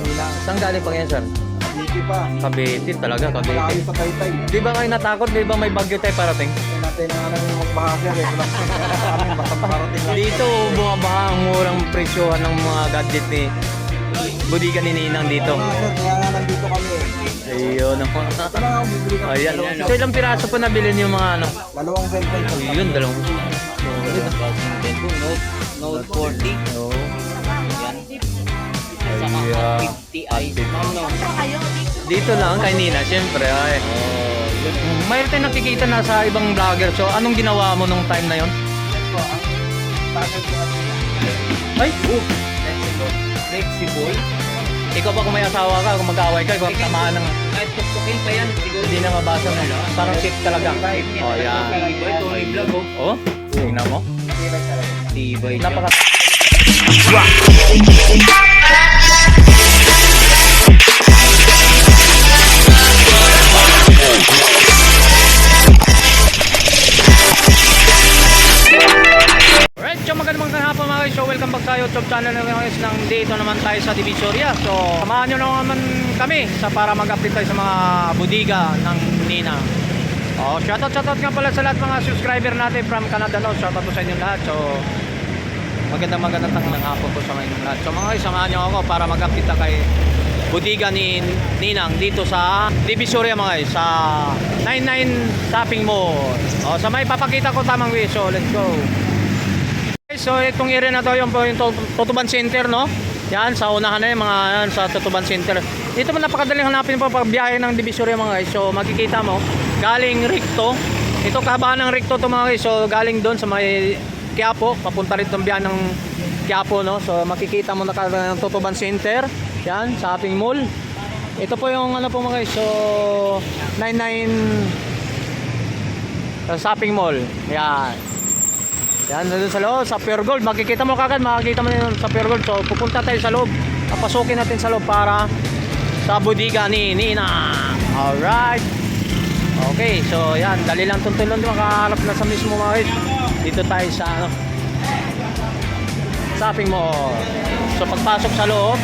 Ninang. Saan galing pa yan, sir? Dito pa. Cavite talaga, Cavite. Malayo sa Taytay. Di ba kayo natakot? Di ba may bagyo tayo parating? Kaya natin na namin magbaha sir. Eh. Wala sa amin. Basta makarating lang. Dito, bumabaha ang murang presyohan ng mga gadget ni Budiga ni Ninang dito. Mga sir, kaya nga nandito kami. Ayun. ako. Ito na ako bibili kami. Ayan. So ilang piraso pa nabili niyo mga ano? Dalawang cellphone. sir. Ayun, dalawang. Note, Note 40. Oo. Yan. Saka Ayan. 50i. Ano? Dito lang kay Nina, syempre. Ay. Mayroon tayong nakikita na sa ibang vlogger. So, anong ginawa mo nung time na yon? Ay, oh. Flexible. Ikaw ba kung may asawa ka, kung mag-away ka, kung tamaan ng... Kahit tuktukin pa yan. Siguro Hindi na mabasa mo. Parang safe talaga. Oh, yan. Tibay, Tony Vlog oh. Oh, tingnan mo. Tibay. Napaka... Alright, guys. So welcome back sa YouTube channel namin guys. Nang dito naman tayo sa Divisoria. So samahan nyo naman kami sa para mag-update tayo sa mga budiga ng Nina. Oh, shoutout shoutout nga pala sa lahat mga subscriber natin from Canada no. Shoutout po sa inyo lahat. So magandang magandang tanghang hapon po sa inyong lahat. So mga guys, samahan nyo ako para mag-update kay budiga ni Ninang dito sa Divisoria mga guys sa 99 Shopping Mall. Oh, sa may papakita ko tamang way. So let's go. So itong area na to yung, yung Tut- Tutuban Center no. Yan sa unahan na yung mga yan, sa Tutuban Center. Dito mo napakadaling hanapin pa pag biyahe ng Divisoria mga guys. So makikita mo galing Ricto. Ito kahabaan ng Ricto to mga guys. So galing doon sa may Quiapo, papunta rin tong biyahe ng Quiapo no. So makikita mo na ka- ng Tutuban Center. Yan, shopping mall. Ito po yung ano po mga guys. So 99 sa shopping mall. Yan. Yan, doon sa loob, sa Pure Gold. Makikita mo kagad, makikita mo yun sa Pure Gold. So, pupunta tayo sa loob. Papasukin natin sa loob para sa budiga ni Nina. Alright. Okay, so yan. Dali lang tuntulon makaharap na sa mismo mga. Dito tayo sa ano, shopping mall. So, pagpasok sa loob,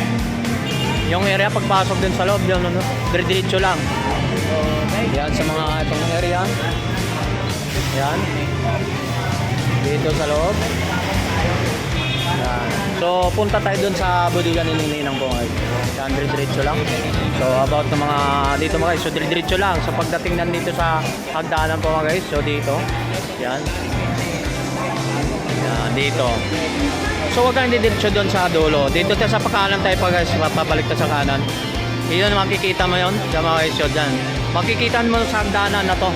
yung area pagpasok din sa loob, yun, ano, dire-diretso lang. Yan sa mga itong area. Yan. Dito sa loob. Yan. So, punta tayo dun sa budiga ni Ninang Bongay. Yan, diretso lang. So, about ng mga dito mga guys. So, diretso lang. So, pagdating nandito sa hagdanan po mga guys. So, dito. Yan. Yan, dito. So, huwag kang diretso doon sa dulo. Dito tayo sa pakanan tayo pa guys. Mapabalik tayo sa kanan. Yun, makikita mo yun. Diyan mga guys, yun, dyan. Makikita mo sa hagdanan na to.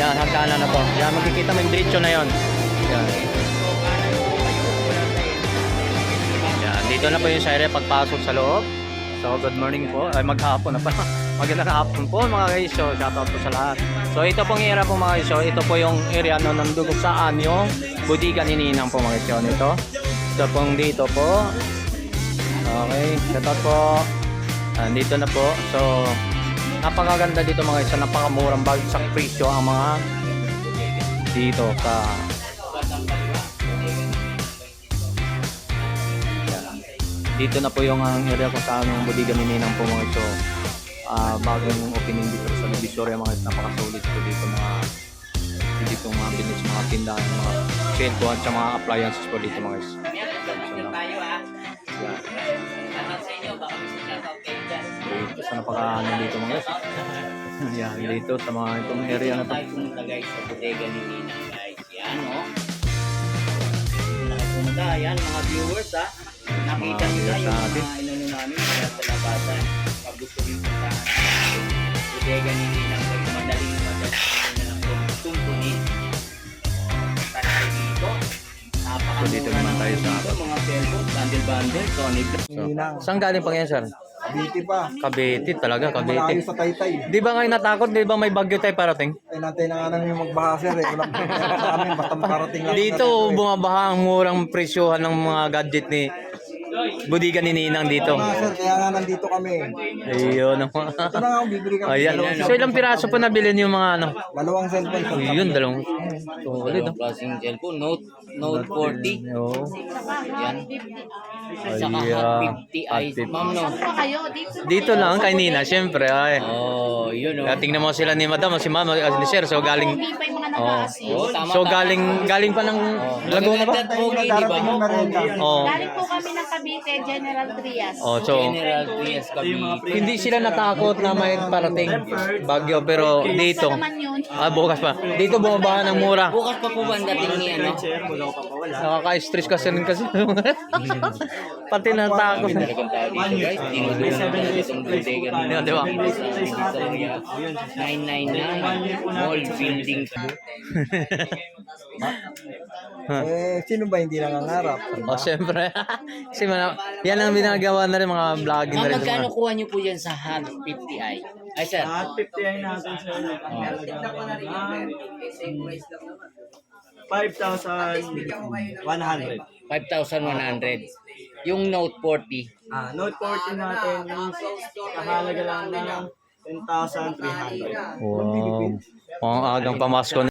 Yan, hagdanan na to. Yan, makikita mo yung diretso na yon. Yan. Dito na po yung sa area pagpasok sa loob. So, good morning po. Ay, maghapon na pa. Magandang hapon po mga. So, shoutout po sa lahat. So, ito pong area po mga. So, ito po yung area no, nandugog saan yung budiga ni Ninang po mga. So, ito. Ito pong dito po. Okay, shoutout po. Andito na po. So, napakaganda dito mga. So, napakamurang bagsak presyo ang mga dito sa dito na po yung ang area kung saan yung bodega ni Ninang mga so ah bagong opening dito sa Divisoria mga guys napakasulit po dito mga dito mga business mga tindahan mga cellphone at mga appliances po dito mga guys so, na, Tayo ah. Ano sa inyo? Baka may shoutout kayo dyan. dito sa dito mga guys yan dito sa mga itong area na to tayo pumunta guys sa bodega ni Nina guys. Yan oh. Dito na kayo pumunta. Yan mga viewers ha. Nakita nila viewers yung mga inano namin kaya sa labasan. Pag gusto nyo puntahan. Bodega ni Nina guys. Madaling madaling na lang. Punta na kayo dito. So, dito naman tayo sa- mga cellphone, bundle bundle, Sony Black. Ninang. saan galing pa yan sir? Dito pa. Cavite talaga Malayo Cavite sa Taytay. di ba kayo natakot di ba may bagyo tayo parating Kaya natin na namin magbaha sir. Eh. Wala sa amin. Basta makarating lang. Dito, bumabaha ang murang presyohan ng mga gadget ni budiga ni Ninang dito. Mga sir, kaya nga nandito kami. Ayun. Ito na nga, bibili kami. Ayan. So ilang piraso po nabili niyo mga ano? Dalawang cellphone sir. Ayun, dalawang. Solid. Dalawang klaseng cellphone. Note, Note 40. Oo. Yan. Saka Ayan. Hot 50 Hot eyes. 50. Ma'am, no? kayo dito. Dito lang kay Nina, syempre. Ay. Oh, yun oh. Kaya tingnan mo sila ni Madam, si Mama, uh, ni Sir. So galing Hindi pa yung mga Oh. nag-a-assist. Oh, tama, So tama. galing galing pa ng Laguna ba? Magaganda at pogi, di ba? Darating yung merenda. Oh. Galing po kami ng Cavite, General Trias. Oh, so General Trias Cavite. hindi sila natakot na may parating bagyo pero dito naman yun. ah bukas pa dito bumaba ng mura Bukas pa po ba ang dating ni ano? nakaka-stress kasi rin kasi pati natakot Talagang tao dito guys. Dinudulong na itong bodega nila. Di ba? Sa Soria. 999 Mall Building. Eh, sino ba hindi nangangarap? oh syempre kasi mana, yan ang binagawa na rin mga vlogging na Ma'am, rin magkano kuha niyo po yan sa Hot 50i? Ay, sir. At 50 ay natin sir. Ah, 5,100. 5,100. Yung Note 40. Ah, Note 14 natin is kahalaga lang ng 10,300. wow ang agang pamasko na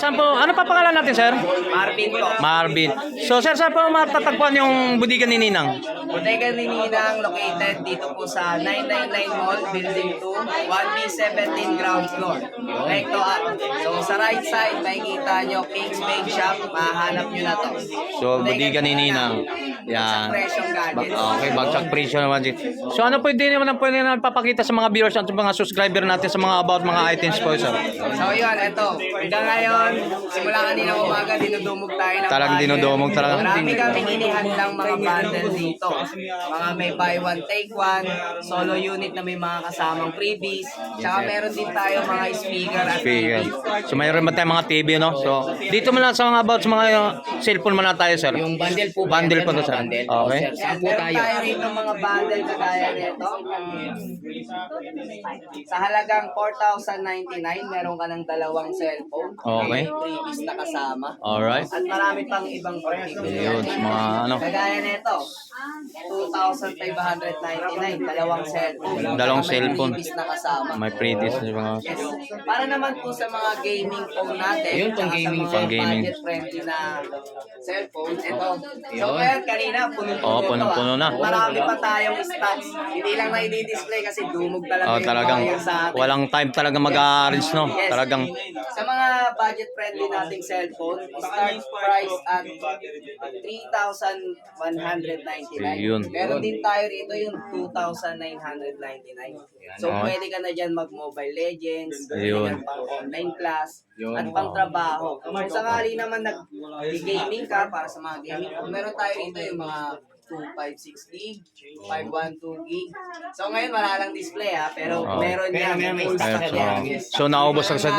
Saan po, ano pa pangalan natin, sir? Marvin po. Marvin. So, sir, saan po matatagpuan yung budiga ni Ninang? Bodega ni Ninang located dito po sa 999 Mall, Building 2, 1B17 ground floor. Recto up. So sa right side, makikita nyo King's Bake Shop. Mahanap nyo na to. So, budiga ni Ninang. Yan. Presyong gadgets. Okay, bagsak presyo naman din. So ano pwede naman ang pwede naman papakita sa mga viewers at sa mga subscriber natin sa mga about mga items po, sir? So yun, eto. Hanggang ngayon, simula kanina umaga, dinudumog tayo ng Talagang dinudumog talaga. Marami kaming inihandang mga bundle dito. Mga may buy one, take one, solo unit na may mga kasamang freebies. Tsaka meron din tayo mga speaker at Speaker. TV. So mayroon ba tayong mga TV, no? So dito muna sa mga about sa mga uh, cellphone muna tayo, sir. Yung bundle po? Bundle po to, mga sir. bundle? Okay. Oh, sir, saan po Meron tayo? tayo rito mga bundle kagaya nito. Sa halagang 4,099, meron ka ng dalawang cellphone. Okay. May freebies na kasama. Alright. At marami pang ibang freebies. Ayun, sa mga ano. Kagaya nito, 2,599, dalawang cellphone. Dalawang May cellphone. freebies na kasama. May pretties na mga... Yes. Para naman po sa mga gaming phone natin, Yun, pang tsaka gaming, mga pang gaming. budget-friendly na cellphone, ito. So, Yun. kanina, punong-puno Oo, punong-puno na. Marami pa tayong stocks. Hindi lang na i-display kasi dumog talaga Oh, yung talagang buyer sa atin. walang time talaga mag-arrange, no? Yes. Talagang Sa mga budget-friendly nating cellphone, start price at 3,199. Yun. Meron din tayo rito yung 2,999. So, Okay. pwede ka na dyan mag-Mobile Legends, pwede Yun. ka pang online class, Yun. at pang trabaho. Kung sakali naman nag-gaming ka para sa mga gaming, meron tayo rito yung mga 256 gig, 512 gig. So ngayon wala lang display ha, pero Oo. meron yan. May stock yan. so, naubos sa, sa,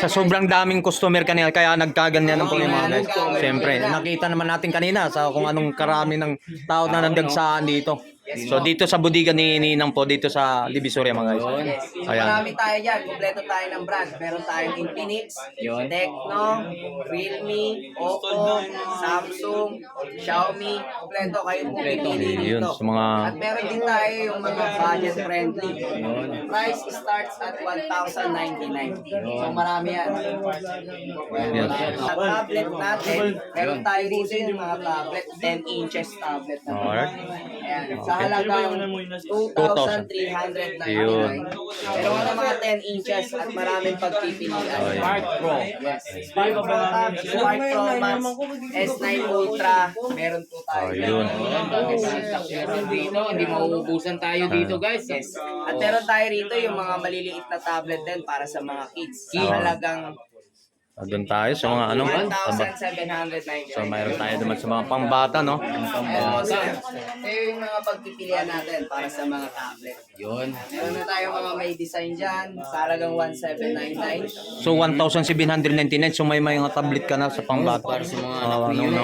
sa sobrang daming customer kanina kaya nagkaganyan ng po yung mga guys. Siyempre, nakita naman natin kanina sa kung anong karami ng tao na nagdagsaan dito. So dito sa budiga ni Ninang po dito sa Divisoria mga guys. So, Ayan. marami tayo dyan. Kompleto tayo ng brand. Meron tayong Infinix, Tecno, Realme, Oppo, Samsung, Xiaomi. Kompleto kayo po pipili Yun dito. sa mga At meron din tayo yung mga budget friendly. Price starts at 1,099. So marami yan. Yes. Sa tablet natin, meron tayo dito yung mga tablet, 10 inches tablet na. Alright. Ayan. Sa halagang 2,399. Pero wala mga 10 inches at maraming pagpipilian. Smart Pro. Yes. Smart Pro Tab, Smart Pro Max, S9 Ultra, meron po tayo. Ayun. dito, hindi mauubusan tayo dito guys. Yes. At meron tayo rito yung mga maliliit na tablet din para sa mga kids. Sa halagang Doon tayo sa mga ano. aba. 1,799. So mayroon tayo naman sa mga pangbata no. Ayan, sir. Ito yung mga pagpipilian natin para sa mga tablet. Yun. Meron na tayo mga may design dyan sa halagang 1,799. So 1,799 so may may mga tablet ka na sa pangbata. Para sa mga Ah, ano, no?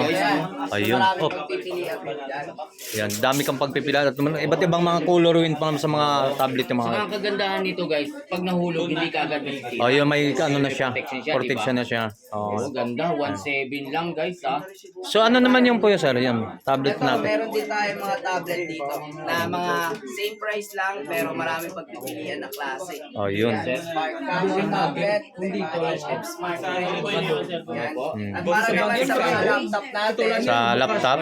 Ayun. Maraming Oh. pagpipilian dyan. Yan, dami kang pagpipila at naman iba't ibang mga colorwin pa naman sa mga tablet yung Sa mga. mga kagandahan nito guys, pag nahulog, hindi ka agad masisira. Oh, yun may ano na siya. Protection Protection na siya. Oh, Oh. ganda. 1.7 lang guys ha. So ano naman yung po yun sir? Yan, tablet Ito, natin. meron din tayo mga tablet dito na mga same price lang pero maraming pagpipilian na klase. Oh, yun. Smart camera tablet, HM Smart Pen. Yan. Hmm. At para naman sa mga laptop natin, Sa laptop.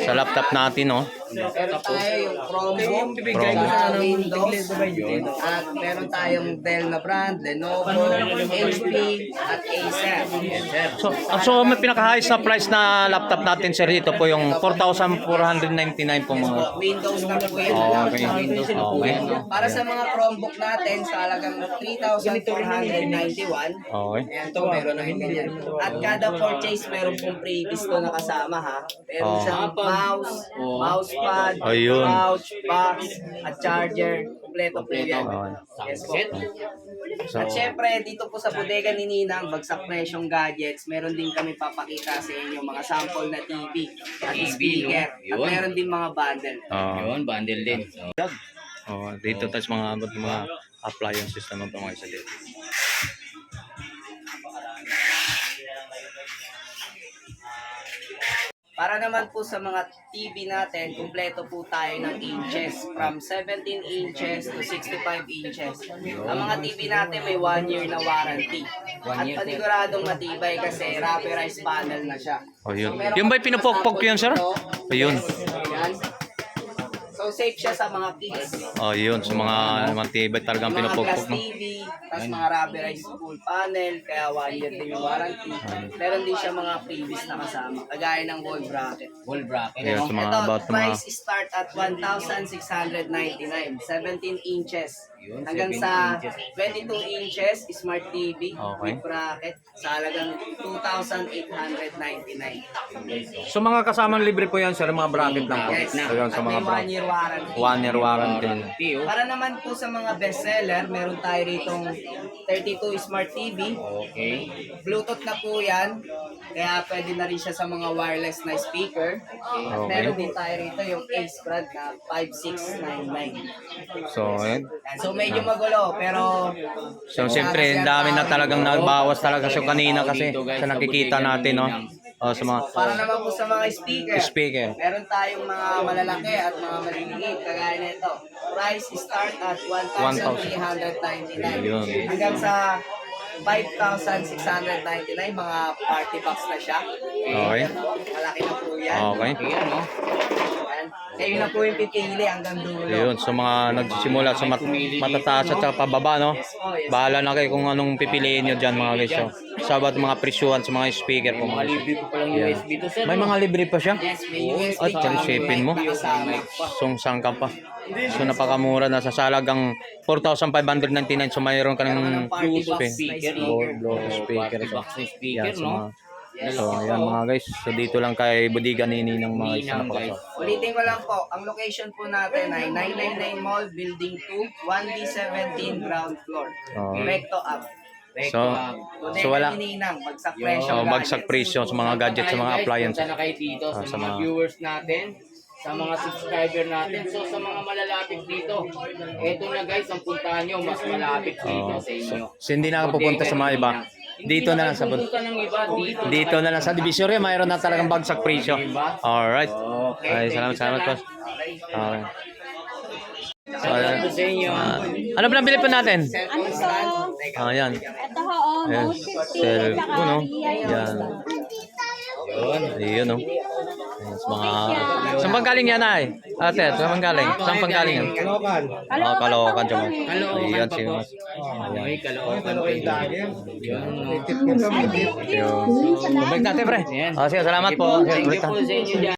Sa laptop natin, no? Meron tayo yung Chromebook, sa Windows, at meron tayong Dell na brand, Lenovo, HP, at Acer. So, ah, so may pinaka-highest na price na laptop natin sir dito po yung 4,499 po mga. Windows na po yan. Oh, okay. Okay. Para sa mga Chromebook natin, sa halagang 3,491, Okay. Ayan to, meron na hindi yan. At kada purchase, meron pong freebies to nakasama ha. Meron Oh. siyang mouse, mousepad, Ayun. pouch, box, at charger. Kompleto po yan. Yes po. So, At syempre, dito po sa bodega ni Ninang, bagsak presyong gadgets, meron din kami papakita sa inyo mga sample na TV at speaker. At Yun. meron din mga bundle. oh, Yun, bundle din. So, oh, dito tayo sa mga mga appliances naman po mga isa dito. Para naman po sa mga TV natin, kumpleto po tayo ng inches. From 17 inches to 65 inches. Ang mga TV natin may 1 year na warranty. At paniguradong matibay kasi rubberized panel na siya. Oh, yun. So, Yung ba'y pinupokpok yun, sir? Ayun. Yan. Safe siya sa mga kids. Oh, yun. Sa mga mga tibay talagang mga glass pinupukpok? TV, tapos mga rubberized full panel, kaya one year din yung warranty. Meron din siya mga previous na kasama, kagaya ng wall bracket. wall bracket. Ayun, sa mga Ito, about sa mga... price start at 1,699, 17 inches. Yun, Hanggang 17 sa inches. 22 inches, smart TV Okay. with bracket sa halagang 2,899. So mga kasamang libre po yan sir, mga bracket lang po. Yes, Ayun, at sa may mga one bracket. year warranty. One year warranty. Warranty, oh. Para naman po sa mga bestseller, meron tayo ritong 32 smart TV. Okay. Bluetooth na po yan. Kaya pwede na rin siya sa mga wireless na speaker. At Okay. meron din tayo rito yung Ace brand na 5699. So. Yan. So medyo magulo pero So, siyempre, ang dami na talagang nagbawas talaga sa kanina kasi sa nakikita natin, no? Oh, sa mga para naman po sa mga speaker. speaker. Meron tayong mga malalaki at mga maliliit kagaya nito. Price start at 1,399 Yun. hanggang sa 5,699 mga party box na siya. Okay. Malaki na po yan. Okay. Ayan, no? Kayo na po yung pipili hanggang dulo. Ayun, sa mga nagsisimula sa mat matataas at sa pababa, no? Bahala na kayo kung anong pipiliin nyo dyan, mga guys. So, sa bawat mga presyuhan sa mga speaker po. Mga guys. to sir. May mga libre pa siya. Yes, may USB. At isipin mo. mic nakasama. So, saan ka pa? So, napakamura na sa salagang 4,599. So, mayroon ka ng speaker? Blow, speaker. So, sa no? mga Yes. So, ayan mga guys. So, dito lang kay Budiga ni Ninang mga guys. Ninang, Napakasarap. Ulitin ko lang po, ang location po natin ay 999 Mall, Building 2, 1B17, ground floor. Oo. Recto up. So, so wala. ni Ninang, bagsak presyo. Oh, bagsak presyo sa mga gadgets, sa mga Guys, appliances. Punta na kayo dito Ah, sa, sa mga, viewers natin, sa mga subscriber natin. So sa mga malalapit dito, eto na guys, ang puntahan nyo, mas malapit dito Oh, sa inyo. so, so hindi na pupunta sa mga iba. Dito na lang sa iba, dito. na lang sa Divisoria, mayroon na talagang bagsak presyo. Alright. Ay, salamat, salamat po. Okay. So, ayan. Ah, ano ba nabili po natin? Ano to? Ah, yan. Ito ho, oh, Ayan. Mote 50 Cell, at saka ano? Yan. Yun. Ayun, no. Ayan, sa mga... Saan bang galing yan, ay? Ate, saan bang galing? Saan pang galing yan? Kalokan. Ah, Kalokan. Kaloocan Ayan, si po. Ayan. Ay, kaloocan pa yun. Yun, no. Tip mo kami. Yung... Balik natin, pre. Ah, sige, salamat po. Thank you po sa inyo dyan.